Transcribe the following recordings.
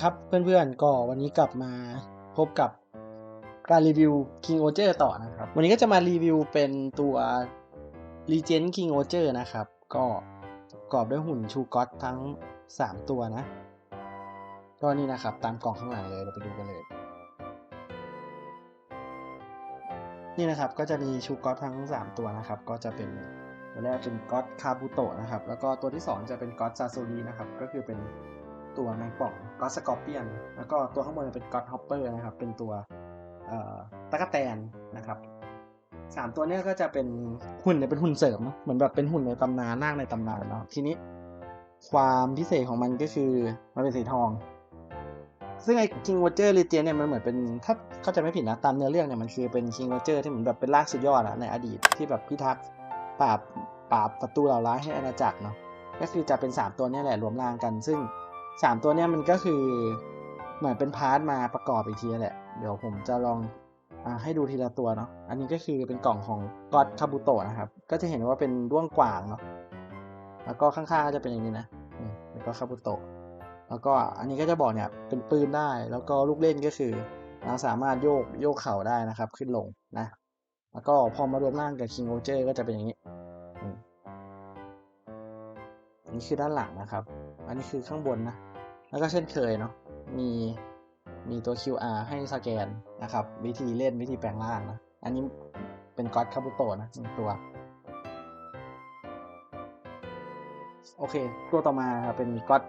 ครับเพื่อนๆ ก็วันนี้กลับมาพบกับการรีวิว King o g e r ต่อนะครับ วันนี้ก็จะมารีวิวเป็นตัว Legend King o g e r นะครับ ก็ประกอบด้วยหุ่นชูก็อตทั้ง 3 ตัวนะก็นี่นะครับตามกล่องข้างหลังเลยเราไปดูกันเลย นี่นะครับก็จะมีชูก็อตทั้ง 3 ตัวนะครับ ก็จะเป็นตัวแรกเป็นก็อตคาบุโตะนะครับ แล้วก็ตัวที่ 2 จะเป็นก็อตซาโซรีนะครับ ก็คือเป็น ตัวแมงป่องก็สกอร์เปียน แล้วก็ตัวข้างบนเป็นก็อตฮอปเปอร์นะครับ เป็นตัวตะกแตนนะครับสามตัวนี้ก็จะเป็นหุ่นเนี่ยเป็นหุ่นเสริมเนอะเหมือนแบบเป็นหุ่นในตำนานนาคในตำนานเนาะทีนี้ความพิเศษของมันก็คือมันเป็นสีทอง ซึ่งไอ้ King Roger Legend เนี่ยมันเหมือนเป็นถ้าเข้าใจไม่ผิดนะตามเนื้อเรื่องเนี่ยมันคือเป็น King Roger ที่เหมือนแบบเป็นรากสุดยอดอะในอดีตที่แบบพิทักษ์ปราบปราบศัตรูเหล่าร้ายให้อาณาจักรเนาะก็คือจะเป็น 3 ตัวนี้แหละรวมร่างกัน ซึ่ง 3ตัวเนี้ยมันก็คือเหมือนเป็นพาร์ทมาประกอบอีกทีแหละ เดี๋ยวผมจะลองอาให้ดูทีละตัวเนาะ อันนี้ก็คือเป็นกล่องของกอดคาบุโตะนะครับ ก็จะเห็นว่าเป็นด้วงกว่างเนาะ แล้วก็ข้างๆก็จะเป็นอย่างนี้นะแล้วก็คาบุโตะ แล้วก็อันนี้ก็จะบอกเนี่ยเป็นปืนได้ แล้วก็ลูกเล่นก็คือเราสามารถโยกโยกเข่าได้นะครับ ขึ้นลงนะ แล้วก็พอมารวมร่างกับ King o g e r ก็จะเป็นอย่างนี้นนี้คือด้านหลังนะครับ อันนี้คือข้างบนนะ แล้วก็เช่นเคยเนาะ มีมีตัว QR ให้สแกนนะครับ วิธีเล่นวิธีแปลงร่างนะ อันนี้เป็นก็อดคาบุโตะนะหนึ่งตัว โอเค ตัวต่อมาครับเป็นก็อด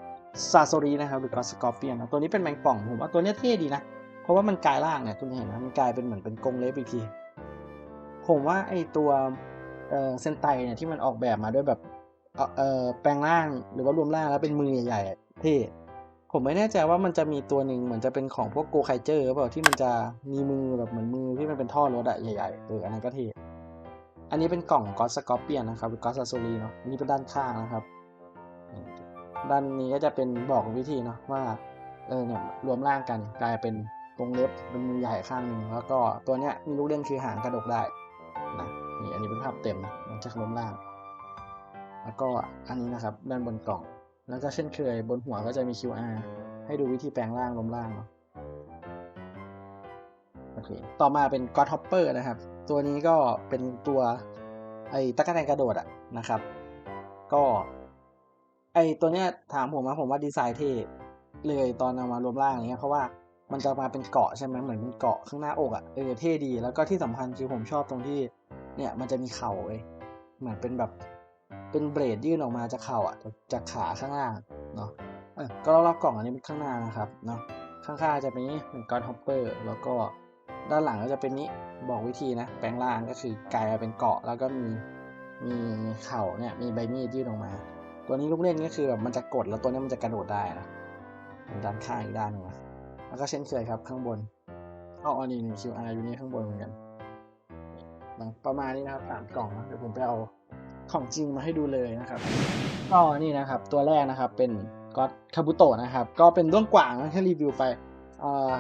ซาโซรีนะครับหรือก็อดสกอร์เปียนนะตัวนี้เป็นแมงป่องผมว่าตัวนี้เท่ดีนะ เพราะว่ามันกลายร่างเนี่ยคุณเห็นนะมันกลายเป็นเหมือนเป็นกรงเล็บอีกที ผมว่าไอตัวเซนไตเนี่ยที่มันออกแบบมาด้วยแบบ เอ่อแปลงร่างหรือว่ารวมร่างแล้วเป็นมือใหญ่ๆอะเท่ผมไม่แน่ใจว่ามันจะมีตัวหนึ่งเหมือนจะเป็นของพวกโกไคเจอร์หรือเปล่าที่มันจะมีมือแบบเหมือนมือที่มันเป็นท่อรถอะใหญ่ๆเอออันนั้นก็เท่อันนี้เป็นกล่องก็อสกอร์เปียนนะครับกอดซาโซรีเนาะอันนี้เป็นด้านข้างนะครับ ด้านนี้ก็จะเป็นบอกวิธีเนาะว่าเออเนี่ยรวมร่างกันกลายเป็นกรงเล็บเป็นมือใหญ่ข้างหนึ่งแล้วก็ตัวเนี้ยมีลูกเล่นคือหางกระดกได้นะนี่อันนี้เป็นภาพเต็มนะมันจะรวมร่าง แล้วก็อันนี้นะครับด้านบนกล่อง แล้วก็เช่นเคยบนหัวก็จะมี QR ให้ดูวิธีแปลงร่างรวมร่างเนาะโอเคต่อมาเป็น God Hopper นะครับ ตัวนี้ก็เป็นตัวไอ้ตะกั่วแตนกระโดดอะนะครับ ก็ไอตัวเนี้ยถามผมนะผมว่าดีไซน์เท่เลยตอนเอามารวมร่างอย่างเงี้ยเพราะว่ามันจะมาเป็นเกาะใช่ไหมเหมือนเป็นเกาะข้างหน้าอกอะ่ะเออเท่ดี แล้วก็ที่สำคัญคือผมชอบตรงที่ เนี่ยมันจะมีเข่าเลยเหมือนเป็นแบบ เป็นเบรดยื่นออกมาจากเข่าอะจากขาข้างล่างเนาะเออก็รอบๆกล่องอันนี้เป็นข้างหน้านะครับเนาะข้างๆจะเป็นนี้เป็นกอนฮอปเปอร์แล้วก็ด้านหลังก็จะเป็นนี้บอกวิธีนะแปลงร่างก็คือกลายมาเป็นเกาะแล้วก็มีมีเข่าเนี่ยมีใบมีดยื่นออกมา ตัวนี้ลูกเล่นก็คือแบบมันจะกดแล้วตัวนี้มันจะกระโดดได้นะด้านข้างอีกด้านหนึงนะแล้วก็เช่นเคยครับข้างบนเอาอันนี้หนึ่ง QR อยู่นี่ข้างบนเหมือนกันประมาณนี้นะครับสามกล่องนะเดี๋ยวผมไปเอา ของจริงมาให้ดูเลยนะครับก็นี่นะครับตัวแรกนะครับเป็นก็คาบุโตะนะครับ ก็เป็นด้วงกว่างนะที่รีวิวไปอ่อ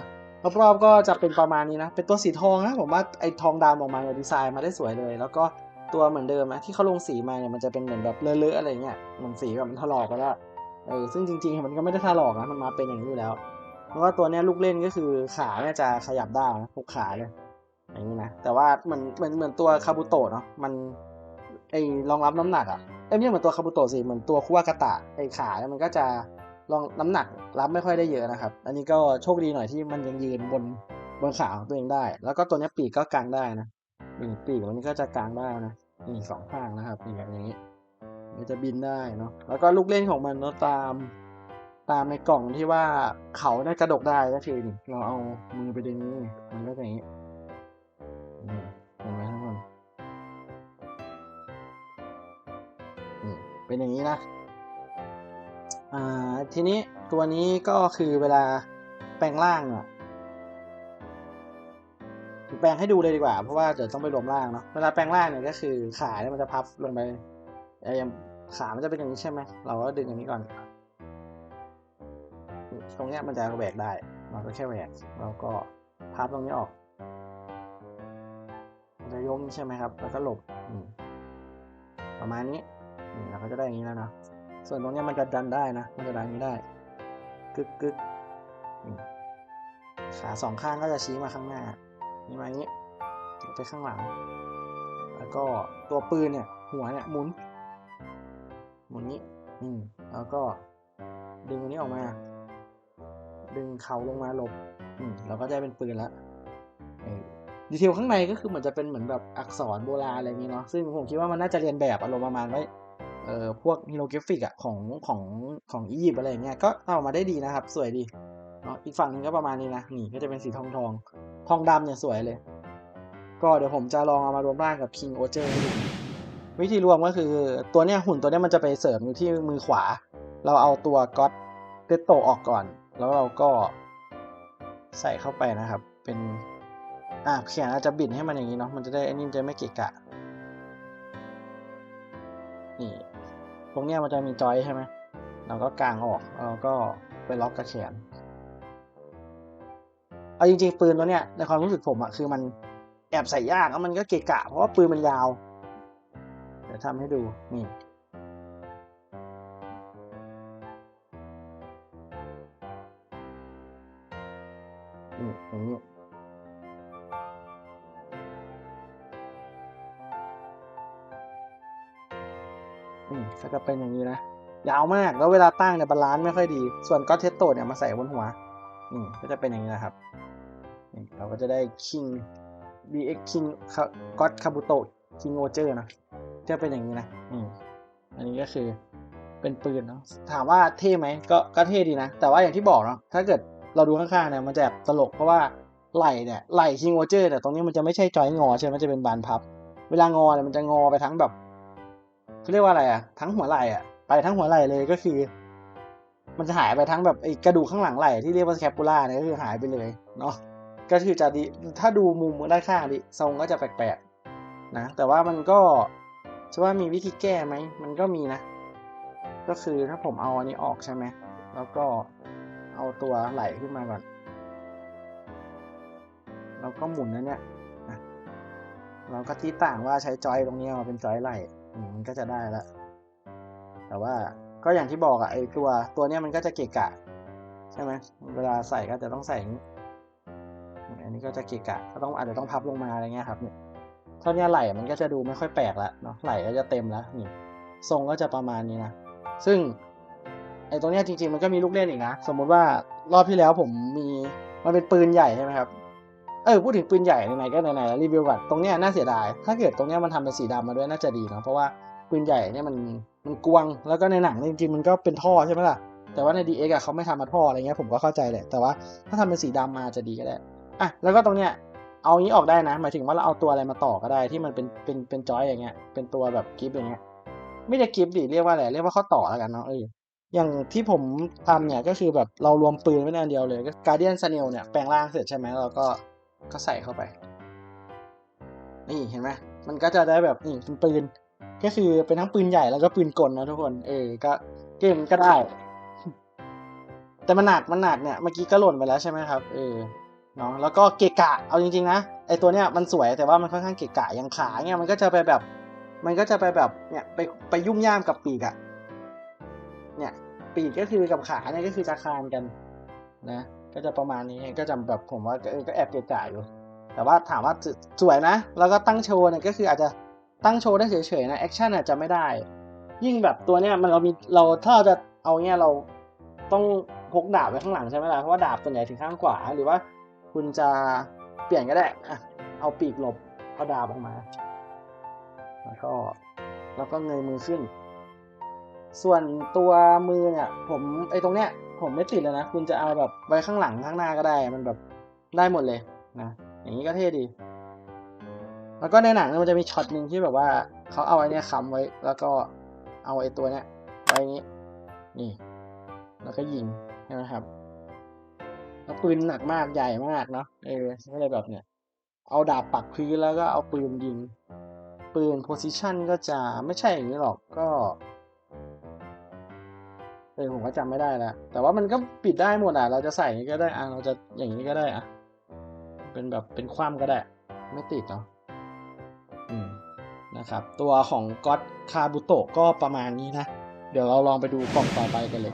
รอบๆก็จะเป็นประมาณนี้นะ เป็นตัวสีทองนะผมว่าไอ้ทองดำออกมาดีไซน์มาได้สวยเลย แล้วก็ตัวเหมือนเดิมนะที่เขาลงสีมาเนี่ยมันจะเป็นเหมือนแบบเลอะๆอะไรเงี้ยเหมันสีแบบมันถลอกก็แล้วเออซึ่งจริงๆมันก็ไม่ได้ถลอกนะมันมาเป็นอย่างนี้แล้วเพราะว่าตัวเนี้ยลูกเล่นก็คือขาเนี่ยจะขยับได้นะทุกขาเลยอย่างนี้นะแต่ว่าเหมือนเหมือนเหมือนตัวคาบุโตะเนาะมัน ไอ้รองรับน้ำหนักอะไอ้ยไม่เหมือนตัวคาบุโตะสิเหมือนตัวคุวากาตะไอ้ขาเนี่ยมันก็จะรองน้ำหนักรับไม่ค่อยได้เยอะนะครับ อันนี้ก็โชคดีหน่อยที่มันยังยืนบนบนขาของตัวเองได้ แล้วก็ตัวนี้ปีกก็กางได้นะนี่ปีกมันก็จะกางได้นะนี่สองข้างนะครับนี่แบบนี้ มันจะบินได้เนาะแล้วก็ลูกเล่นของมันเนาะตามตามในกล่องที่ว่าเขาได้กระดกได้ก็คือนี่เราเอามือไปดึงนี่มันก็อย่างนี้ เป็นอย่างนี้นะอ่าทีนี้ตัวนี้ก็คือเวลาแปลงร่างเนี่ยแปลงให้ดูเลยดีกว่า เพราะว่าเดี๋ยวต้องไปรวมร่างเนาะเวลาแปลงร่างเนี่ยก็คือขาเนี่ยมันจะพับลงไปไอ้ขามันจะเป็นอย่างนี้ใช่ไหมเราก็ดึงอย่างนี้ก่อนตรงเนี้ยมันจะแหวกได้เราก็แค่แหวกแล้วก็พับตรงนี้ออกมันจะยกนี้ใช่ไหมครับ แล้วก็หลบประมาณนี้ นี่เราก็จะได้อย่างนี้แล้วนะ ส่วนตรงนี้มันจะดันได้นะ มันจะดันนี้ได้ กึกกึกขาสองข้างก็จะชี้มาข้างหน้า นี่มาอย่างนี้ไปข้างหลัง แล้วก็ตัวปืนเนี่ย หัวเนี่ยหมุน หมุนนี้ อืม แล้วก็ดึงอันนี้ออกมา ดึงเข่าลงมาหลบ อืม เราก็จะเป็นปืนแล้วดีเทลข้างในก็คือเหมือนจะเป็นเหมือนแบบอักษรโบราณอะไรอย่างนี้เนาะ ซึ่งผมคิดว่ามันน่าจะเรียนแบบอารมณ์ประมาณไว้ เอ่อพวกฮีโรกราฟิกอะของของของอียิปต์อะไรอย่างเงี้ยก็เอามาได้ดีนะครับ สวยดีเนาะอีกฝั่งหนึงก็ประมาณนี้นะนี่ก็จะเป็นสีทองทองทองดำเนี่ยสวยเลย ก็เดี๋ยวผมจะลองเอามารวมร่างกับ King o เ e r ให้ดูวิธีรวมก็คือตัวเนี้ยหุ่นตัวเนี้ยมันจะไปเสริมอยู่ที่มือขวา เราเอาตัวก็อตเตโตออกก่อน แล้วเราก็ใส่เข้าไปนะครับ เป็นอ่าแขนอาจจะบิดให้มันอย่างนี้เนาะมันจะได้อ้นี่มันจะไม่เกะกะนี่ ตรงเนี้ยมันจะมีจอยใช่ไหมเราก็กางออกแล้วเราก็ไปล็อกกระแขนเอาจริงๆปืนตัวเนี้ยในความรู้สึกผมอะคือมันแอบใส่ยากแล้วมันก็เกะกะ เพราะว่าปืนมันยาว เดี๋ยวทำให้ดูนี่ จะเป็นอย่างนี้นะยาวมากแล้วเวลาตั้งเนี่ยบาลานซ์ไม่ค่อยดี ส่วนก็เทสโตเนี่ยมาใส่บนหัวอืมก็จะเป็นอย่างนี้นะครับนี่เราก็จะได้ King BX King God Kabuto King o เ e r นะจะเป็นอย่างนี้นะอืมอันนี้ก็คือเป็นปืนเนาะถามว่าเท่ไหมก็ก็เท่ดีนะ แต่ว่าอย่างที่บอกเนาะถ้าเกิดเราดูข้างๆเนี่ยมันจะแบบตลกเพราะว่าไหล่เนี่ยไหล่ King o เ e r เนี่ยตรงนี้มันจะไม่ใช่จอยงอใช่ไหมมันจะเป็นบานพับ เวลางอเนี่ยมันจะงอไปทั้งแบบ เขาเรียกว่าอะไรอะ ทั้งหัวไหล่อะไปทั้งหัวไหล่เลยก็คือ มันจะหายไปทั้งแบบไอ้กระดูกข้างหลังไหล่ที่เรียกว่าแคปูล่าเนี่ยก็คือหายไปเลยเนาะก็คือจะดีถ้าดูมุมด้านข้างดิทรงก็จะแปลกๆนะแต่ว่ามันก็จะว่ามีวิธีแก้ไหมมันก็มีนะ ก็คือถ้าผมเอาอันนี้ออกใช่ไหมแล้วก็เอาตัวไหลขึ้นมาก่อน แล้วก็หมุนนั่นเนี่ยเราก็ที่ต่างว่าใช้จอยตรงนี้มาเป็นจอยไหล มมันก็จะได้ละ แต่ว่าก็อย่างที่บอกอะไอตัวตัวเนี้ยมันก็จะเกะกะ ใช่ไหมเวลาใส่ก็จะต้องใส่อย่างนี้อันนี้ก็จะเกะกะก็ต้องอาจจะต้องพับลงมาอะไรเงี้ยครับเนี่ยเท่านี้ไหล่มันก็จะดูไม่ค่อยแปลกละเนาะไหล่ก็จะเต็มแล้วนี่ทรงก็จะประมาณนี้นะซึ่งไอตรงเนี้ยจริงๆมันก็มีลูกเล่นอีกนะ สมมุติว่ารอบที่แล้วผมมีมันเป็นปืนใหญ่ใช่ไหมครับ เออพูดถึงปืนใหญ่ไหนๆก็ไหนๆแล้วรีวิวก่อนตรงเนี้ยน่าเสียดาย ถ้าเกิดตรงเนี้ยมันทำเป็นสีดำมาด้วยน่าจะดีเนาะเพราะว่าปืนใหญ่เนี่ยมันมันกวง แล้วก็ในหนังจริงๆมันก็เป็นท่อใช่ไหมล่ะแต่ว่าใน DX อะเขาไม่ทำมาท่ออะไรเงี้ยผมก็เข้าใจแหละแต่ว่าถ้าทำเป็นสีดำมาจะดีก็ได้อะแล้วก็ตรงเนี้ยเอางี้ออกได้นะ หมายถึงว่าเราเอาตัวอะไรมาต่อก็ได้ที่มันเป็นเป็นเป็นจอยอย่างเงี้ยเป็นตัวแบบกิฟต์อย่างเงี้ยไม่ได้กิฟต์ดิเรียกว่าอะไรเรียกว่าข้อต่อแล้วกันเนาะเอออย่างที่ผมทำเนี่ยก็คือแบบเรารวมปืนไว้ในอันเดียวเลยก็การเดียนซเนลเนี่ยแปลงร่างเสร็จใช่ไหมเราก็ ก็ใส่เข้าไปนี่เห็นไหมมันก็จะได้แบบนี่เป็นปืน ก็คือเป็นทั้งปืนใหญ่แล้วก็ปืนกลนะทุกคน เออ ก็เกมก็ได้ แต่มันหนักมันหนักเนี่ย เมื่อกี้ก็หล่นไปแล้วใช่ไหมครับ เออเนาะแล้วก็เกะกะ เอาจริงๆนะ ไอตัวเนี้ยมันสวยแต่ว่ามันค่อนข้างเกะกะ อย่างขาเนี่ยมันก็จะไปแบบ มันก็จะไปแบบ เนี่ยไปไปยุ่มย่ามกับปีกอะเนี่ย ปีกก็คือกับขาเนี่ยก็คือจะคานกันนะ ก็จะประมาณนี้ก็จะแบบผมว่าเออก็แอบเกะกะอยู่ แต่ว่าถามว่าสวยนะ แล้วก็ตั้งโชว์เนี่ยก็คืออาจจะตั้งโชว์ได้เฉยๆนะแอคชั่นอาจจะไม่ได้ ยิ่งแบบตัวเนี้ยมันเรามีเราถ้าเราจะเอาเนี่ยเราต้องพกดาบไว้ข้างหลังใช่ไหมล่ะเพราะว่าดาบส่วนใหญ่ถึงข้างขวาหรือว่าคุณจะเปลี่ยนก็ได้อะเอาปีกหลบเอาดาบออกมา แล้วก็แล้วก็เงยมือขึ้น ส่วนตัวมือเนี่ย ผมไอ้ตรงเนี้ย ผมไม่ติดเลยนะ คุณจะเอาแบบไว้ข้างหลังข้างหน้าก็ได้ มันแบบได้หมดเลยนะอย่างนี้ก็เท่ดี แล้วก็ในหนังมันจะมีช็อตหนึ่งที่แบบว่าเขาเอาไอ้นี้ยค้ำไว้ แล้วก็เอาไอ้ตัวเนี้ยไว้นี้นี่ แล้วก็ยิงใช่ไหมครับแล้วปืนหนักมากใหญ่มากเนาะเออก็เลยแบบเนี้ยเอาดาบปักพื้นแล้วก็เอาปืนยิง ปืนโพซิชันก็จะไม่ใช่อย่างนี้หรอกก็ ออผมก็จำไม่ได้แล้วแต่ว่ามันก็ปิดได้หมดอะ เราจะใส่อย่างนี้ก็ได้อะเราจะอย่างนี้ก็ได้อะ เป็นแบบเป็นคว่ำก็ได้ ไม่ติดเนาะอืมนะครับ ตัวของก็อตคาบุโตะก็ประมาณนี้นะ เดี๋ยวเราลองไปดูกล่องต่อไปกันเลย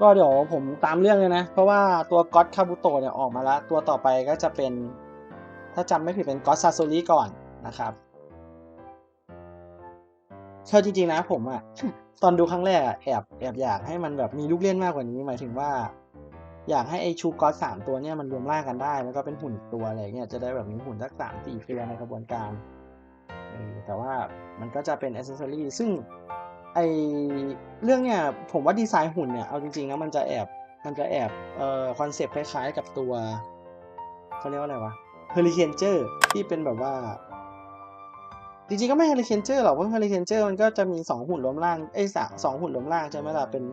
ก็เดี๋ยวผมตามเรื่องเลยนะ เพราะว่าตัวก็อตคาบุโตะเนี่ยออกมาแล้ว ตัวต่อไปก็จะเป็น ถ้าจำไม่ผิดเป็นก็อตซาโซริก่อนนะครับเชื่อจริงๆนะผมอะ ตอนดูครั้งแรกอะแอบแอบอยากให้มันแบบมีลูกเล่นมากกว่านี้หมายถึงว่า อยากให้ไอชูกอตสามตัวเนี่ยมันรวมร่างกันได้ แล้วก็เป็นหุ่นตัวอะไรเงี้ยจะได้แบบมีหุ่นสักสามสี่ตัวในกระบวนการแต่ว่ามันก็จะเป็นอ c เซสซอรี่ซึ่งไอเรื่องเนี่ยผมว่าดีไซน์หุ่นเนี่ยเอาจริงๆแล้วมันจะแอบมันจะแอบเอ่อคอนเซปต์คล้ายๆกับตัวเขาเรียกว่าอะไรวะเฮอริเคนเจอร์ที่เป็นแบบว่า จริงๆก็ไม่เฮอริเคนเจอร์หรอกเพราะเฮอริเคนเจอร์มันก็จะมีสองหุ่นรวมร่างไอ้สสองหุ่นรวมร่างใช่ไหมล่ะเป็น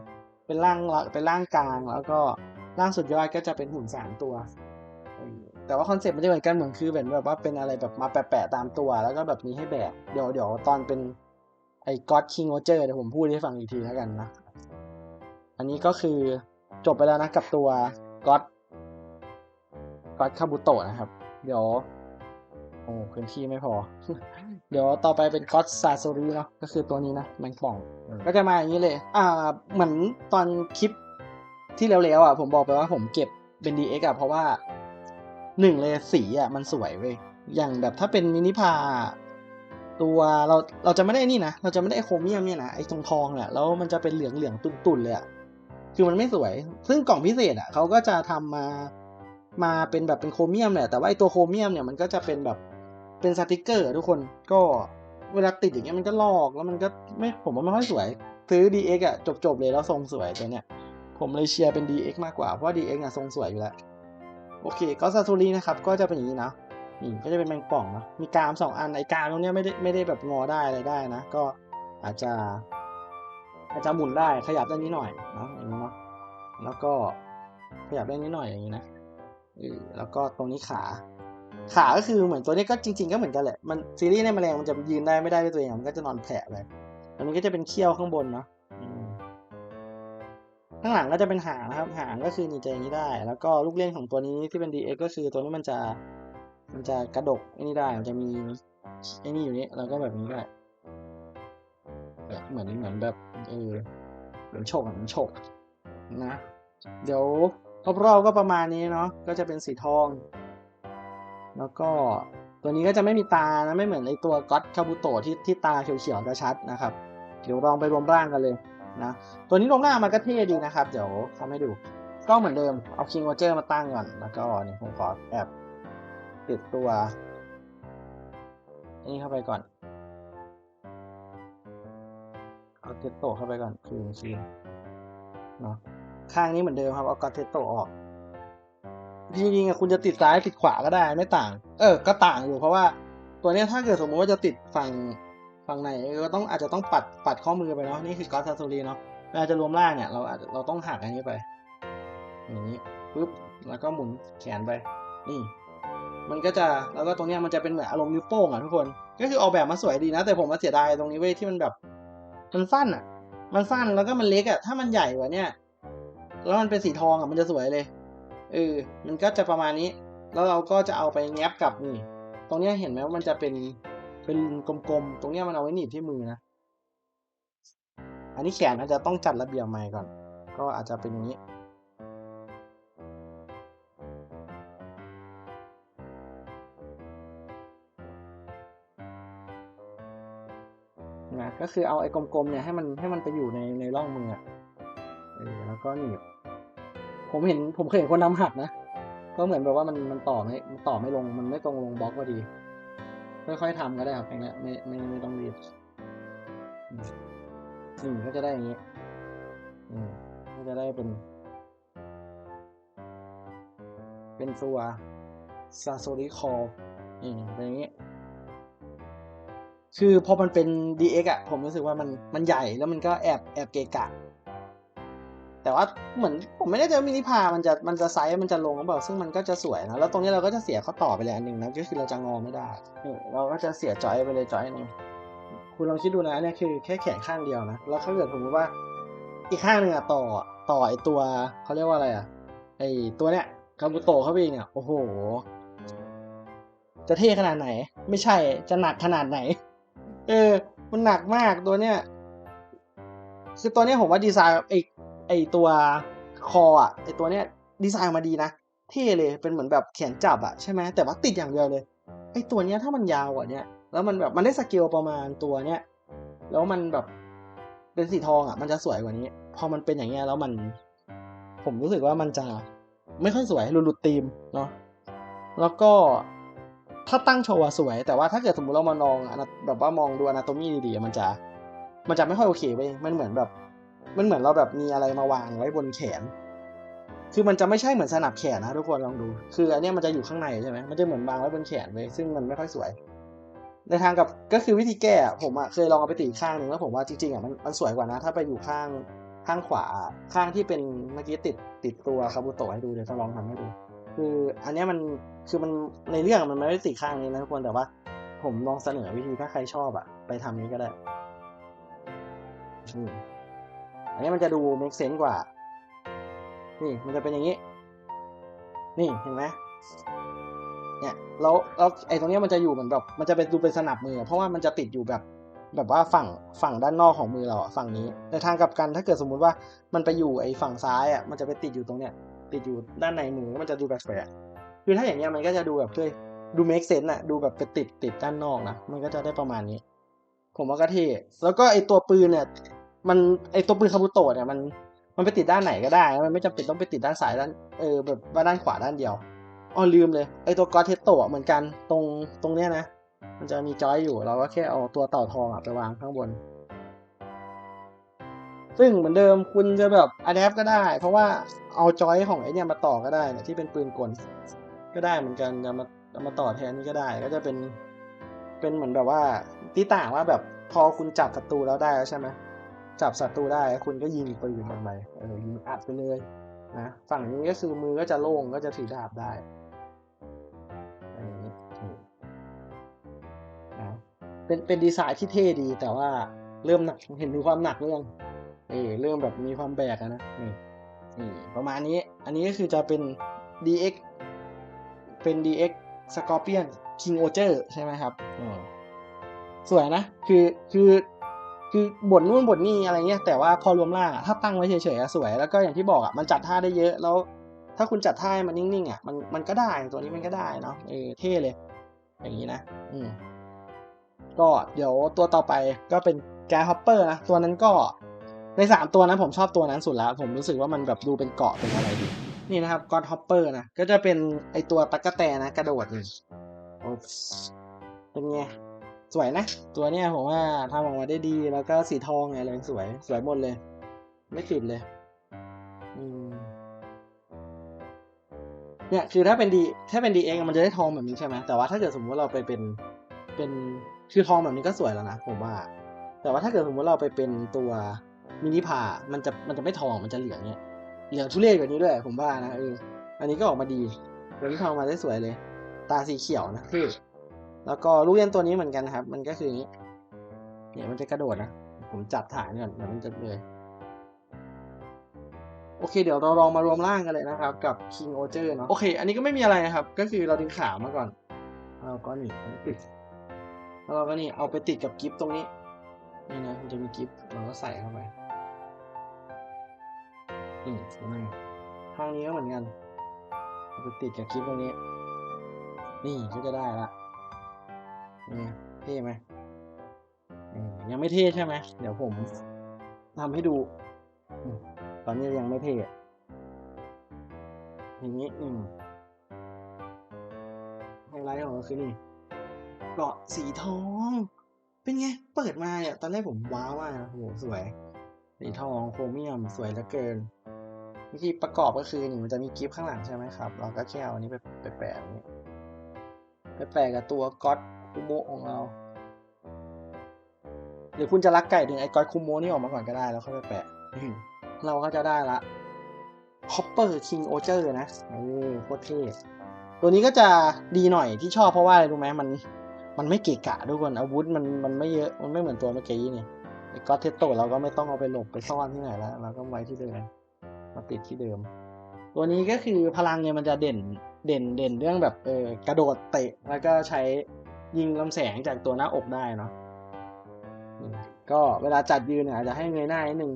เป็นร่างละเป็นร่างกลางแล้วก็ร่างสุดยอดก็จะเป็นหุ่นสามตัว แต่ว่าคอนเซ็ปต์มันจะเหมือนกันเหมือนคือแบบแบบว่าเป็นอะไรแบบมาแปะๆตามตัว แล้วก็แบบมีให้แบกเดี๋ยวเดี๋ยวตอนเป็นไอ้ก็อดคิงโอเจอร์เดี๋ยวผมพูดให้ฟังอีกทีแล้วกันนะ อันนี้ก็คือจบไปแล้วนะกับตัวก็อดก็อดคาบุโตะนะครับ เดี๋ยว อ้พื้นที่ไม่พอ เดี๋ยวต่อไปเป็นก็อดซาโซริเนาะก็คือตัวนี้นะแมงป่อง ก็จะมาอย่างนี้เลย อ่า เหมือนตอนคลิปที่แล้วๆอะ ผมบอกไปว่าผมเก็บเป็น DX อะ เพราะว่าหนึ่งเลยสีอะ มันสวยเว้ย อย่างแบบถ้าเป็นมินิพา ตัวเราเราจะไม่ได้นี่นะ เราจะไม่ได้ไอโครเมียมเนี่ยนะไอทองทองเนี่ยแล้วมันจะเป็นเหลืองเหลืองตุ่นตุ่นๆเลยอะคือมันไม่สวย ซึ่งกล่องพิเศษอะเขาก็จะทำมามาเป็นแบบเป็นโครเมียมแหละ แต่ว่าไอตัวโครเมียมเนี่ยมันก็จะเป็นแบบ เป็นสติกเกอร์ทุกคนก็เวลาติดอย่างเงี้ยมันก็ลอกแล้วมันก็ไม่ผมว่าไม่ค่อยสวย ซื้อ DX อะจบๆเลยแล้วทรงสวยตัวเนี้ยผมเลยเชียร์เป็น DX มากกว่า เพราะว่า DX อะทรงสวยอยู่แล้ว โอเคก็ซาซูรีนะครับ ก็จะเป็นอย่างนี้นะนี่ก็จะเป็นแมงป่องนะมีกามสองอันไอ้กามตรงเนี้ยไม่ได้ไม่ได้แบบงอได้อะไรได้นะ ก็อาจจะ อาจจะหมุนได้ขยับได้นิดหน่อยเนาะอย่างนี้เนาะแล้วก็ขยับได้นิดหน่อยอย่างนี้นะแล้วก็ตรงนี้ขา ขาก็คือเหมือนตัวนี้ก็จริง ๆ ก็เหมือนกันแหละ มันซีรีส์ในแมลงมันจะยืนได้ไม่ได้ด้วยตัวเองมันก็จะนอนแผลเลยอันนี้ก็จะเป็นเขี้ยวข้างบนเนาะอืมข้างหลังก็จะเป็นหางนะครับ หางก็คือนี่จะอย่างนี้ได้ แล้วก็ลูกเล่นของตัวนี้ที่เป็น DX ก็คือตัวนี้มันจะ มันจะกระดกไอ้นี่ได้ มันจะมีไอ้นี่อยู่นี้แล้วก็แบบนี้ได้แบบเหมือนเหมือนแบบเออเหมือนโฉกอะเหมือนโฉกนะ เดี๋ยวรอบๆก็ประมาณนี้เนาะก็จะเป็นสีทอง แล้วก็ตัวนี้ก็จะไม่มีตานะไม่เหมือนไอตัวก็อตคาบุโตะที่ที่ตาเขียวๆจะชัดนะครับ เดี๋ยวลองไปรวมร่างกันเลยนะตัวนี้รวมร่างมันก็เท่ดีนะครับ เดี๋ยวทำให้ดูก็เหมือนเดิมเอาคิงวอเจอร์มาตั้งก่อนแล้วก็นี่ผมขอแอบติดตัวนี้เข้าไปก่อนเอาเทสโตเข้าไปก่อนคืนคืนเนาะข้างนี้เหมือนเดิมครับเอากอตเทสโตออก จริงๆอะคุณจะติดซ้ายติดขวาก็ได้ไม่ต่าง เออ ก็ต่างอยู่เพราะว่า ตัวเนี้ยถ้าเกิดสมมติว่าจะติดฝั่งฝั่งไหนก็ต้องอาจจะต้องปัดปัดข้อมือไปเนาะนี่คือกอตซาซูรีเนาะเวลาจะรวมร่างเนี่ยเราอาจจะเราต้องหักอันนี้ไปอย่างนี้ปุ๊บแล้วก็หมุนแขนไปนี่มันก็จะแล้วก็ตรงเนี้ยมันจะเป็นเหมือนอารมณ์นิ้วโป้งอะทุกคน ก็คือออกแบบมาสวยดีนะ แต่ผมมาเสียดายตรงนี้เว้ยที่มันแบบมันสั้นอะ มันสั้นแล้วก็มันเล็กอะถ้ามันใหญ่กว่าเนี้ยแล้วมันเป็นสีทองอะมันจะสวยเลย เออ มันก็จะประมาณนี้ แล้วเราก็จะเอาไปแงบกับนี่ ตรงนี้เห็นไหมว่ามันจะเป็น เป็นกลมๆ ตรงนี้มันเอาไว้หนีบที่มือนะ อันนี้แขนอาจจะต้องจัดระเบียบใหม่ก่อน ก็อาจจะเป็นอย่างนี้ นะ ก็คือเอาไอ้กลมๆเนี่ยให้มันให้มันไปอยู่ในในร่องมืออะเออแล้วก็หนีบ ผมเห็นผมเคยเห็นคนทำหักนะก็เหมือนแบบว่ามันมันต่อไม่มันต่อไม่ลงมันไม่ตรงลงบล็อกพอดี ค่อยๆทำก็ได้ครับอย่างเงี้ยไม่ไม่ไม่ต้องรีบอืมก็จะได้อย่างนี้อืมก็จะได้เป็น เป็นตัวซาโซริคออืมเป็นอย่างนี้ คือพอมันเป็น DX อะผมรู้สึกว่ามันมันใหญ่แล้วมันก็แอบแอบเกะกะ แต่ว่าเหมือนผมไม่ได้เจอมินิพามันจะมันจะไซส์มันจะลงหรือเปล่าซึ่งมันก็จะสวยนะแล้วตรงนี้เราก็จะเสียข้อต่อไปเลยอันหนึ่งนะก็คือเราจะงอไม่ได้เราก็จะเสียจอยไปเลยจอยหนึงคุณลองคิดดูนะอันเนี่ยคือแค่แขนข้างเดียวนะแล้วถ้าเกิดสมว่า อีกข้างหนึ่งอะต่อต่อไอตัวเขาเรียกว่าอะไรอะไอตัวเนี้ยคาบุโตเข้าไปอีกเนี่ยโอ้โห จะเท่ขนาดไหน ไม่ใช่จะหนักขนาดไหน เออ มันหนักมากตัวเนี้ยคือตัวเนี้ยผมว่าดีไซน์ไอ ไอตัวคออะไอตัวเนี้ยดีไซน์มาดีนะเท่เลยเป็นเหมือนแบบแขนจับอะใช่ไหมแต่ว่าติดอย่างเดียวเลยไอตัวเนี้ยถ้ามันยาวกว่าเนี้ยแล้วมันแบบมันได้สเกลประมาณตัวเนี้ยแล้วมันแบบเป็นสีทองอะ มันจะสวยกว่านี้ พอมันเป็นอย่างเงี้ยแล้วมัน ผมรู้สึกว่ามันจะไม่ค่อยสวยหลุดๆธีมเนาะแล้วก็ถ้าตั้งโชว์สวย แต่ว่าถ้าเกิดสมมติเรามามองอะแบบว่ามองดูอนาโตมีดีๆมันจะ มันจะไม่ค่อยโอเคเว้ยมันเหมือนแบบ มันเหมือนเราแบบมีอะไรมาวางไว้บนแขน คือมันจะไม่ใช่เหมือนสนับแขนนะทุกคนลองดู คืออันนี้มันจะอยู่ข้างในใช่ไหมมันจะเหมือนวางไว้บนแขนเลย ซึ่งมันไม่ค่อยสวย ในทางกับก็คือวิธีแก้อะผมอะเคยลองเอาไปตีข้างหนึ่งแล้วผมว่าจริงๆอะมันมันสวยกว่านะ ถ้าไปอยู่ข้างข้างขวาข้างที่เป็นเมื่อกี้ติดติดตัวคาบุโตะให้ดูเดี๋ยวจะลองทำให้ดู คืออันนี้มันคือมันในเรื่องมันไม่ได้ติดข้างนี้นะทุกคนแต่ว่า ผมลองเสนอวิธีถ้าใครชอบอะไปทำนี้ก็ได้ อันนี้มันจะดู make sense กว่า นี่มันจะเป็นอย่างนี้ นี่เห็นไหมเนี่ยแล้วแล้วไอ้ตรงเนี้ยมันจะอยู่เหมือนแบบมันจะเป็นดูเป็นสนับมือ เพราะว่ามันจะติดอยู่แบบแบบว่าฝั่งฝั่งด้านนอกของมือเราฝั่งนี้ในทางกลับกันถ้าเกิดสมมุติว่ามันไปอยู่ไอ้ฝั่งซ้ายอะมันจะไปติดอยู่ตรงเนี้ยติดอยู่ด้านในมือมันจะดูแปลกๆคือถ้าอย่างเงี้ยมันก็จะดูแบบด้วยดู make sense อะดูแบบไปติดติดด้านนอกนะมันก็จะได้ประมาณนี้ ผมว่าก็เท่แล้วก็ไอ้ตัวปืนเนี่ย มันไอตัวปืนคาบุโตะเนี่ยมันมันไปติดด้านไหนก็ได้ มันไม่จำเป็นต้องไปติดด้านซ้ายด้านเออแบบว่าด้านขวาด้านเดียวอ๋อลืมเลยไอตัวกอเทโตะเหมือนกันตรงตรงเนี้ยนะ มันจะมีจอยอยู่เราก็แค่เอาตัวเต่าทองอะไปวางข้างบน ซึ่งเหมือนเดิมคุณจะแบบอัดแอปก็ได้ เพราะว่าเอาจอยของไอเนี่ยมาต่อก็ได้เนี่ยที่เป็นปืนกลก็ได้เหมือนกันจะมาจะมาต่อแทนนี่ก็ได้ ก็จะเป็นเป็นเหมือนแบบว่าที่ต่างว่าแบบพอคุณจับศัตรูแล้วได้แล้วใช่ไหม จับศัตรูได้คุณก็ยิงปืนมันไปเออยิงอัดไปเลยนะฝั่งนี้ก็คือมือก็จะโล่งก็จะถือดาบได้อันนี้นี่นะเป็นเป็นดีไซน์ที่เท่ดีแต่ว่าเริ่มหนักเห็นถึงความหนักเรื่องเออเริ่มแบบมีความแบกนะนี่นี่ประมาณนี้ อันนี้ก็คือจะเป็น DX เป็น DX Scorpion King Oger ใช่ไหมครับอืสวยนะ คือคือ คือบทนู่นบทนี่อะไรเงี้ยแต่ว่าพอรวมล่าถ้าตั้งไว้เฉยๆสวย แล้วก็อย่างที่บอกอะมันจัดท่าได้เยอะแล้ว ถ้าคุณจัดท่ามันนิ่งๆอะมันมันก็ได้ตัวนี้มันก็ได้เนาะเออเท่เลย อย่างนี้นะ อืมก็เดี๋ยวตัวต่อไปก็เป็นแกฮอปเปอร์นะตัวนั้นก็ในสามตัวนั้นผมชอบตัวนั้นสุดแล้ว ผมรู้สึกว่ามันแบบดูเป็นเกาะเป็นอะไรดีนี่นะครับกอ d ฮอปเปอร์นะก็จะเป็นไอตัวตั๊กแตนนะกระโดดนี่โอ้เป็นไง สวยนะ ตัวเนี้ยผมว่าทำออกมาได้ดีแล้วก็สีทองไงเลยสวย สวยหมดเลย ไม่ติดเลยเนี่ยคือถ้าเป็นดีถ้าเป็นดีเองมันจะได้ทองแบบนี้ใช่ไหมแต่ว่าถ้าเกิดสมมติเราไปเป็นเป็นคือทองแบบนี้ก็สวยแล้วนะผมว่า แต่ว่าถ้าเกิดสมมติเราไปเป็นตัวมินิพามันจะมันจะไม่ทองมันจะเหลืองเนี่ยเหลืองทุเรศกว่านี้ด้วย ผมว่านะเอออันนี้ก็ออกมาดีตัวนี้ทองมาได้สวยเลย ตาสีเขียวนะคือ แล้วก็ลูกเล่นตัวนี้เหมือนกันครับ มันก็คืออย่างนี้ เนี่ยมันจะกระโดดนะ ผมจับฐานก่อนเดี๋ยวมันจะเลยโอเคเดี๋ยวเราลองมารวมร่างกันเลยนะครับ กับ King o g e r เนาะโอเค อันนี้ก็ไม่มีอะไรนะครับ ก็คือเราดึงขามาก่อนเราก็นี่ติดแล้วเราก็นี่เอาไปติดกับกิฟตรงนี้นี่นะมันจะมีกิฟเราก็ใส่เข้าไปนี่นี่ข้างนี้ก็เหมือนกันเอาไปติดกับกิฟตรงนี้ นี่ก็จะได้ละ นี่เท่ไหมอืมยังไม่เท่ใช่ไหมเดี๋ยวผมทำให้ดูอืมตอนนี้ยังไม่เท่อย่างนี้อืมไฮไลท์ของเราคือนี่เกาะสีทอง เป็นไง เปิดมาเนี่ย ตอนแรกผมว้าวมากโอ้โหสวย สีทองโครเมียมสวยเหลือเกิน วิธีประกอบก็คือนี่มันจะมีกิฟต์ข้างหลังใช่ไหมครับ เราก็แค่เอาอันนี้ไปไปแปะอย่างนี้ไปแปะกับตัวก๊อต คุโมะของเราหรือคุณจะรักไก่ดึงไอ้ก๊อตคุโมะนี่ออกมาก่อนก็ได้แล้วค่อยไปแปะเราก็จะได้ละ Hopper King o g e r นะเออโคตรเท่ตัวนี้ก็จะดีหน่อยที่ชอบเพราะว่าอะไรรู้ไหมมัน มันไม่เกะกะทุกคนอาวุธมันมันไม่เยอะมันไม่เหมือนตัวเมื่อกี้นี่ไอ้ก็เทสโตเราก็ไม่ต้องเอาไปหลบไปซ่อนที่ไหนแล้วเราก็ไว้ที่เดิมมาติดที่เดิม ตัวนี้ก็คือพลังเนี่ยมันจะเด่นเด่นเด่นเรื่องแบบเออกระโดดเตะแล้วก็ใช้ ยิงลำแสงจากตัวหน้าอกได้เนาะก็เวลาจัดยืนเนี่ยอาจจะให้เงยหน้านิดนึง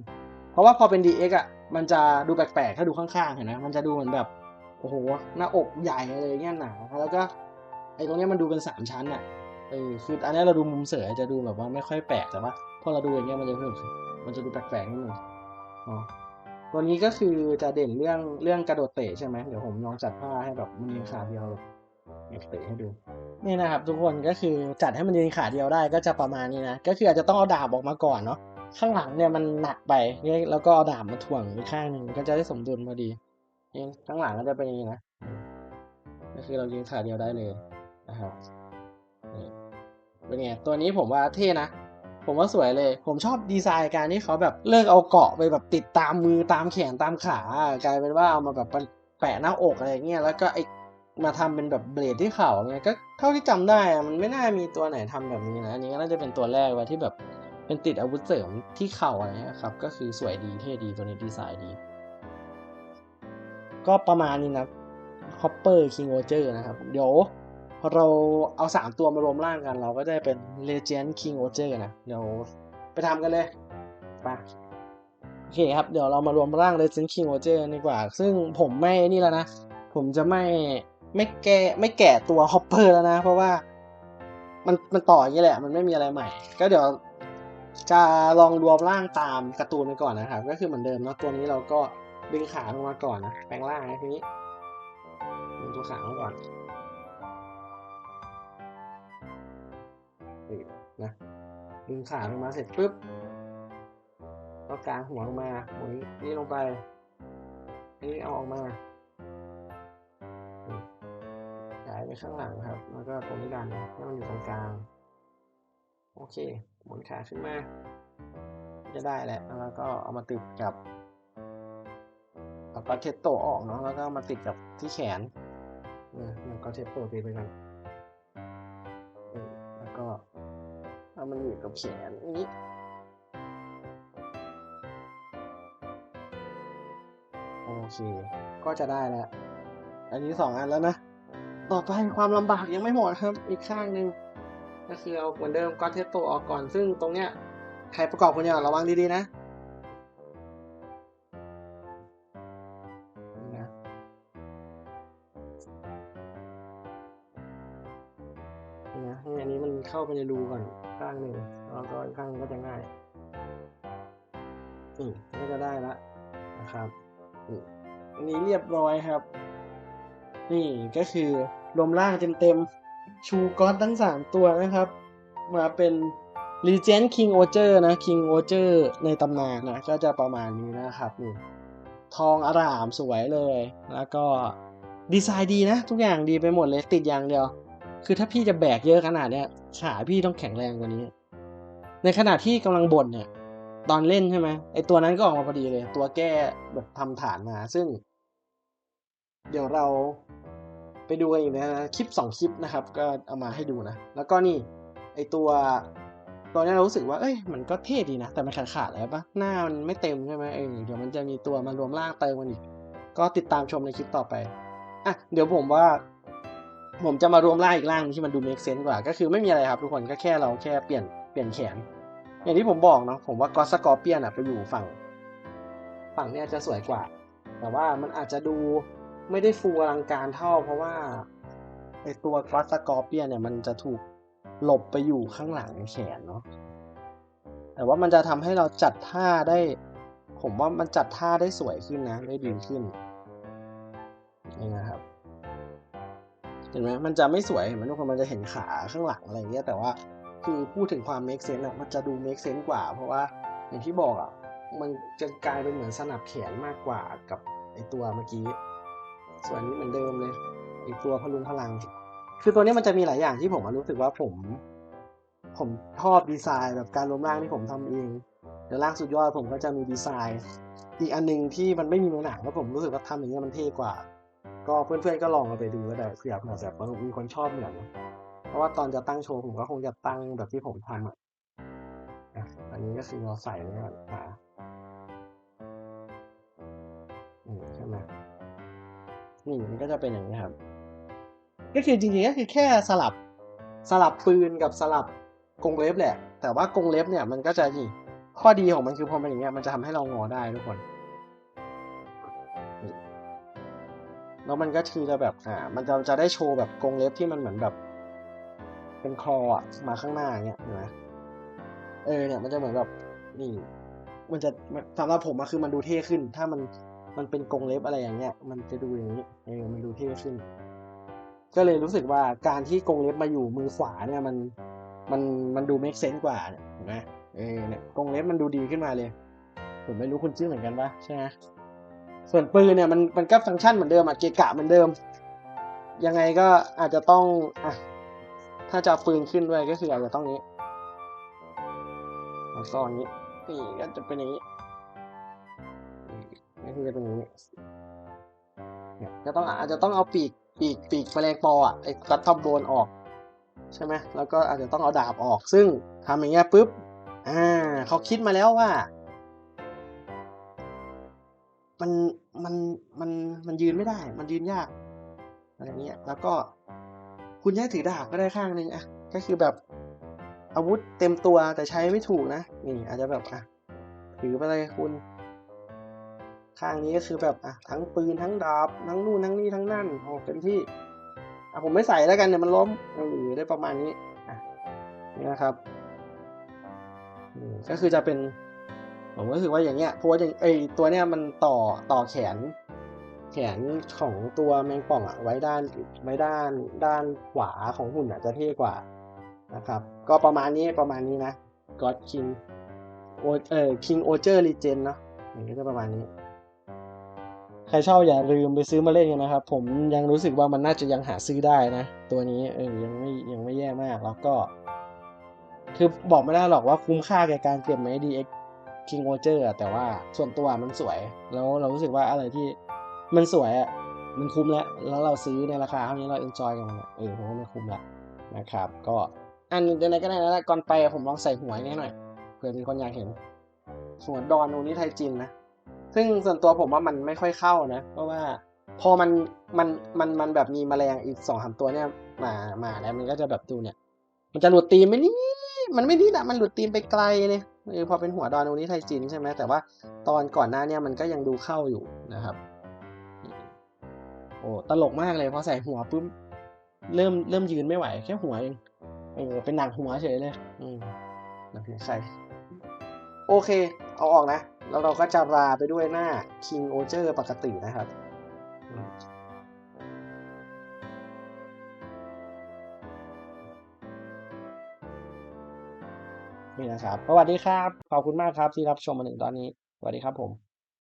เพราะว่าพอเป็น DX อะมันจะดูแปลกๆ ถ้าดูข้างๆ เห็นไหมมันจะดูเหมือนแบบ โอ้โห หน้าอกใหญ่อะไรเงี้ยหนาแล้วก็ไอ้ตรงเนี้ยมันดูเป็นสามชั้นอะเออคืออันนี้เราดูมุมเสือจะดูแบบว่าไม่ค่อยแปลกแต่ว่าพอเราดูอย่างเงี้ยมันจะรู้สึกมันจะดูแปลกๆนิดนึงอ๋อตัวนี้ก็คือจะเด่นเรื่องเรื่องกระโดดเตะใช่ไหมเดี๋ยวผมลองจัดผ้าให้แบบมันยืนขาเดียวเตะให้ดู นี่นะครับทุกคนก็คือจัดให้มันยืนขาเดียวได้ก็จะประมาณนี้นะก็คืออาจจะต้องเอาดาบออกมาก่อนเนาะข้างหลังเนี่ยมันหนักไปแล้วก็เอาดาบมาถ่วงอีกข้างหนึ่งก็จะได้สมดุลพอดีนี่ข้างหลังก็จะเป็นอย่างนี้นะก็คือเรายืนขาเดียวได้เลยนะครับเป็นไงตัวนี้ผมว่าเท่นะผมว่าสวยเลย ผมชอบดีไซน์การที่เขาแบบเลิกเอาเกาะไปแบบติดตามมือตามแขนตามขากลายเป็นว่าเอามาแบบแปะหน้าอกอะไรเงี้ยแล้วก็ไอ มาทำเป็นแบบเบลดที่เข่าเงี้ยก็เท่าที่จำได้อะมันไม่น่ามีตัวไหนทำแบบนี้นะอันนี้ก็น่าจะเป็นตัวแรกว่าที่แบบเป็นติดอาวุธเสริมที่เข่าอะไรเงี้ยครับ ก็คือสวยดีเท่ดีตัวนี้ดีไซน์ดี ก็ประมาณนี้นะฮอปเปอร์คิงโอเจอร์นะครับ เดี๋ยวเราเอาสามตัวมารวมร่างกัน เราก็ได้เป็น Legend King o g e r นะ เดี๋ยวไปทำกันเลยไปโอเคครับ เดี๋ยวเรามารวมร่าง Legend King o g e r ดีกว่า ซึ่งผมไม่นี่แล้วนะ ผมจะไม่ ไม่แก้ไม่แกะตัวฮอปเปอร์แล้วนะ เพราะว่ามันมันต่ออย่างนี้แหละ มันไม่มีอะไรใหม่ ก็เดี๋ยวจะลองรวมร่างตามการ์ตูนไปก่อนนะครับ ก็คือเหมือนเดิมนะตัวนี้เราก็ดึงขาลงมาก่อนนะแปลงร่างนะทีนี้ดึงตัวขาลงก่อนนะดึงขาลงมาเสร็จปุ๊บก็กางหัวลงมาหมุนนี่ลงไปนนี้เอาออกมา ข้างหลังครับ แล้วก็ตรงนี้ดันให้มันอยู่ตรงกลาง โอเค หมุนขาขึ้นมา จะได้แหละ แล้วก็เอามาติดกับเอากอเทตโตออกเนาะ แล้วก็มาติดกับที่แขนเออมันกอเทตโตติดไปกันแล้วก็เอามันอยู่กับแขนนี้โอเค ก็จะได้แล้ว อันนี้สองอันแล้วนะ ต่อไปความลำบากยังไม่หมดครับ อีกข้างหนึ่งก็คือเอาเหมือนเดิมก็เทสโตออกก่อน ซึ่งตรงเนี้ยใครประกอบคนเดียวระวังดีๆนะนะให้อันนี้มันเข้าไปในรูก่อนข้างหนึ่งแล้วก็อีกข้างนึงก็จะง่ายนี่ก็จะได้ละนะครับนี่อันนี้เรียบร้อยครับ นี่ก็คือรวมร่างเต็มๆ ชูก้อนทั้งสามตัวนะครับ มาเป็น Legend King o g e r นะ King o g e r ในตำนานนะก็จะประมาณนี้นะครับนี่ทองอร่ามสวยเลย แล้วก็ดีไซน์ดีนะ ทุกอย่างดีไปหมดเลยติดอย่างเดียว คือถ้าพี่จะแบกเยอะขนาดเนี้ยขาพี่ต้องแข็งแรงกว่านี้ ในขณะที่กำลังบ่นเนี่ย ตอนเล่นใช่ไหมไอตัวนั้นก็ออกมาพอดีเลย ตัวแก้แบบทำฐานมาซึ่ง เดี๋ยวเรา ไปดูกันอีกนะคลิปสองคลิปนะครับ ก็เอามาให้ดูนะ แล้วก็นี่ไอตัวตัวนี้เรารู้สึกว่าเอ้ยมันก็เท่ดีนะ แต่มันขาดขาดๆอะไรปะหน้ามันไม่เต็มใช่ไหมเออเดี๋ยวมันจะมีตัวมารวมร่างเติมมันอีก ก็ติดตามชมในคลิปต่อไปอะเดี๋ยวผมว่า ผมจะมารวมร่างอีกร่างที่มันดู make sense กว่า ก็คือไม่มีอะไรครับทุกคนก็แค่เราแค่เปลี่ยนเปลี่ยนแขน อย่างที่ผมบอกเนาะผมว่าก็สกอร์เปียนอะไปอยู่ฝั่ง ฝั่งเนี้ยจะสวยกว่า แต่ว่ามันอาจจะดู ไม่ได้ฟูอลังการเท่า เพราะว่าไอตัวก o สกอร์เปียเนี่ยมันจะถูกหลบไปอยู่ข้างหลังแขนเนาะแต่ว่ามันจะทำให้เราจัดท่าได้ ผมว่ามันจัดท่าได้สวยขึ้นนะ ได้ดีขึ้นนี่นะครับเห็นไหมมันจะไม่สวยเห็นไหมทุกคนมันจะเห็นขาข้างหลังอะไรเงี้ยแต่ว่าคือพูดถึงความ make sense อะมันจะดู make sense กว่า เพราะว่าอย่างที่บอกอะมันจะกลายเป็นเหมือนสนับแขนมากกว่ากับไอตัวเมื่อกี้ ส่วนนี้เหมือนเดิมเลยไอตัวพลุงพลัง คือตัวนี้มันจะมีหลายอย่างที่ผมรู้สึกว่าผม ผมชอบดีไซน์แบบการรวมร่างที่ผมทำเองเดี๋ยวร่างสุดยอดผมก็จะมีดีไซน์ อีกอันหนึงที่มันไม่มีในหนังแล้วผมรู้สึกว่าทำอย่างเงี้ยมันเท่กว่า ก็เพื่อนๆก็ลองเอาไปดูก็ได้เผื่อเผื่อแบบว่ามีคนชอบเหมือนเพราะว่าตอนจะตั้งโชว์ผมก็คงจะตั้งแบบที่ผมทำอะอันนี้ก็คือเราใส่ไว้ก่อนอ่าใช่ไหม นี่มันก็จะเป็นอย่างนี้ครับ ก็คือจริงๆก็คือแค่สลับสลับปืนกับสลับกรงเล็บแหละ แต่ว่ากรงเล็บเนี่ยมันก็จะนี่ข้อดีของมันคือพอมันอย่างเงี้ยมันจะทำให้เรางอได้ทุกคนแล้วมันก็คือจะแบบอ่ามันจะจะได้โชว์แบบกรงเล็บที่มันเหมือนแบบ เป็นคออะมาข้างหน้าอย่างเงี้ยเห็นไหมเออเนี่ยมันจะเหมือนแบบนี่ มันจะสำหรับผมอะคือมันดูเท่ขึ้น ถ้ามัน มันเป็นกรงเล็บอะไรอย่างเงี้ย มันจะดูอย่างนี้เออมันดูเท่ขึ้น ก็เลยรู้สึกว่าการที่กรงเล็บมาอยู่มือขวาเนี่ยมันมันมันดูเมคเซนส์กว่าเนี่ยเห็นไหมเออเนี่ยกรงเล็บมันดูดีขึ้นมาเลยผมไม่รู้คุณชื่อเหมือนกันปะใช่ไหมส่วนปืนเนี่ยมันมันก็ฟังก์ชันเหมือนเดิมอะเกะกะเหมือนเดิม ยังไงก็อาจจะต้องอะถ้าจะปืนขึ้นด้วยก็คืออาจจะต้องนี้แล้วก็อย่างนี้นี่ก็จะเป็นอย่างนี้ ก็คือจะเป็นอย่างนี้ก็ต้องอาจจะต้องเอาปีกปีกปีกแมลงปออะไอ้กัดท็อปโบนออกใช่ไหมแล้วก็อาจจะต้องเอาดาบออก ซึ่งทำอย่างเงี้ยปุ๊บอ่าเขาคิดมาแล้วว่า มันมันมันมันยืนไม่ได้ มันยืนยากอะไรเงี้ยแล้วก็คุณแค่ถือดาบก็ได้ข้างหนึ่งอะก็คือแบบอาวุธเต็มตัวแต่ใช้ไม่ถูกนะนี่อาจจะแบบอะถือไปเลยคุณ ข้างนี้ก็คือแบบอะทั้งปืนทั้งดาบทั้งนู่นทั้งนี่ทั้งนั่นโอ้เต็มที่อะผมไม่ใส่แล้วกันเนี่ยมันล้มเออได้ประมาณนี้อะนี่นะครับก็คือจะเป็น ผมก็คือว่าอย่างเงี้ยเพราะว่าอย่างไอตัวเนี้ยมันต่อต่อแขน แขนของตัวแมงป่องอะไว้ด้านไว้ด้านด้านขวาของหุ่นอะจะเท่กว่านะครับ ก็ประมาณนี้ประมาณนี้นะ God King โอเออ King o g e r Legend เนาะอย่างนี้ก็ประมาณนี้ ครชอบอย่าลืมไปซื้อมาเล่นกันนะครับ ผมยังรู้สึกว่ามันน่าจะยังหาซื้อได้นะ ตัวนี้เออยังไม่ยังไม่แย่มากแล้วก็ คือบอกไม่ได้หรอกว่าคุ้มค่าแก่การเก็บไหม DX King o g e r อะแต่ว่าส่วนตัวมันสวย แล้วเรารู้สึกว่าอะไรที่มันสวยอะมันคุ้มแล้ว แล้วเราซื้อในราคาเท่านี้เราเอ็นจอยกับมันเออผมว่ามันคุ้มละนะครับ ก็อันยังไงก็ได้นะก่อนไปผมลองใส่หัวนี้หน่อยเผื่อมีคนอยากเห็นหัวนดอนโนนี้ไทยจินนะ ซึ่งส่วนตัวผมว่ามันไม่ค่อยเข้านะ เพราะว่าพอมันมันมันมันแบบมีแมลงอีกสองสามตัวเนี่ยมามาแล้วมันก็จะแบบดูเนี่ย มันจะหลุดตีมไม่นี่มันไม่นี่นะมันหลุดตีมไปไกลเลยเออพอเป็นหัวดอนโนนี้ไทยจินใช่ไหมแต่ว่าตอนก่อนหน้าเนี่ยมันก็ยังดูเข้าอยู่นะครับ โอ้ตลกมากเลยพอใส่หัวปุ๊บเริ่มเริ่มยืนไม่ไหว แค่หัวเองเออเป็นหนังหัวเฉยเลย อืมหนังหัวใครโอเค เอาออกนะ แล้วเราก็จะลาไปด้วยหน้า King o g e r ปกตินะครับ นี่นะครับ สวัสดีครับ ขอบคุณมากครับที่รับชมมาถึงตอนนี้ สวัสดีครับผม